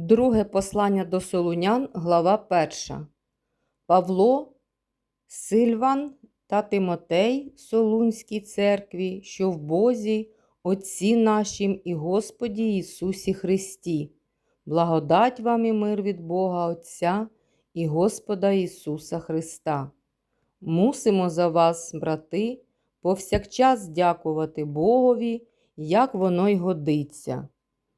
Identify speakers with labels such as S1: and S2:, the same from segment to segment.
S1: Друге послання до Солунян, глава 1. Павло, Сильван та Тимотей Солунській церкві, що в Бозі, Отці нашім і Господі Ісусі Христі. Благодать вам і мир від Бога Отця і Господа Ісуса Христа. Мусимо за вас, брати, повсякчас дякувати Богові, як воно й годиться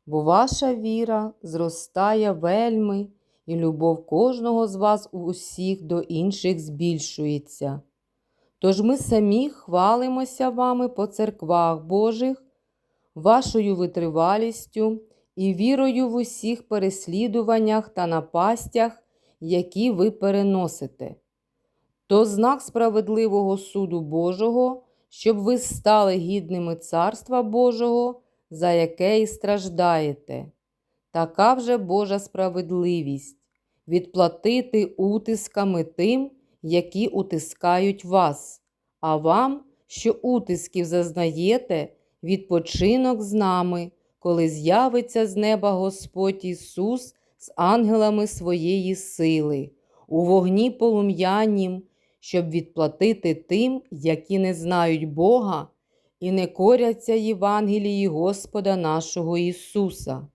S1: бо ваша віра зростає вельми, і любов кожного з вас у усіх до інших збільшується. Тож ми самі хвалимося вами по церквах Божих, вашою витривалістю і вірою в усіх переслідуваннях та напастях, які ви переносите. То знак справедливого суду Божого, щоб ви стали гідними Царства Божого за яке й страждаєте. Така вже Божа справедливість. Відплатити утисками тим, які утискають вас, а вам, що утисків зазнаєте, відпочинок з нами, коли з'явиться з неба Господь Ісус з ангелами своєї сили, у вогні полум'янім, щоб відплатити тим, які не знають Бога і не коряться Євангелії Господа нашого Ісуса.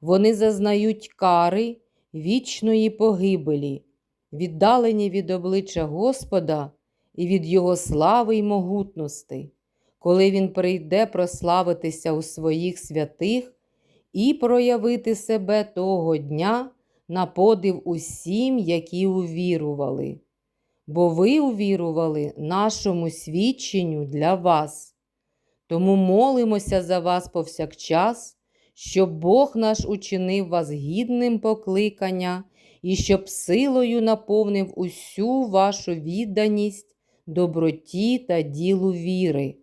S1: Вони зазнають кари вічної погибелі, віддалені від обличчя Господа і від Його слави й могутності, коли Він прийде прославитися у своїх святих і проявити себе того дня на подив усім, які увірували. Бо ви увірували нашому свідченню для вас. Тому молимося за вас повсякчас, щоб Бог наш учинив вас гідним покликання і щоб силою наповнив усю вашу відданість, доброті та ділу віри,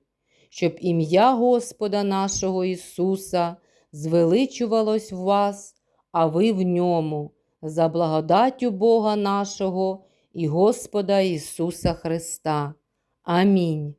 S1: щоб ім'я Господа нашого Ісуса звеличувалось в вас, а ви в ньому, за благодаттю Бога нашого і Господа Ісуса Христа. Амінь.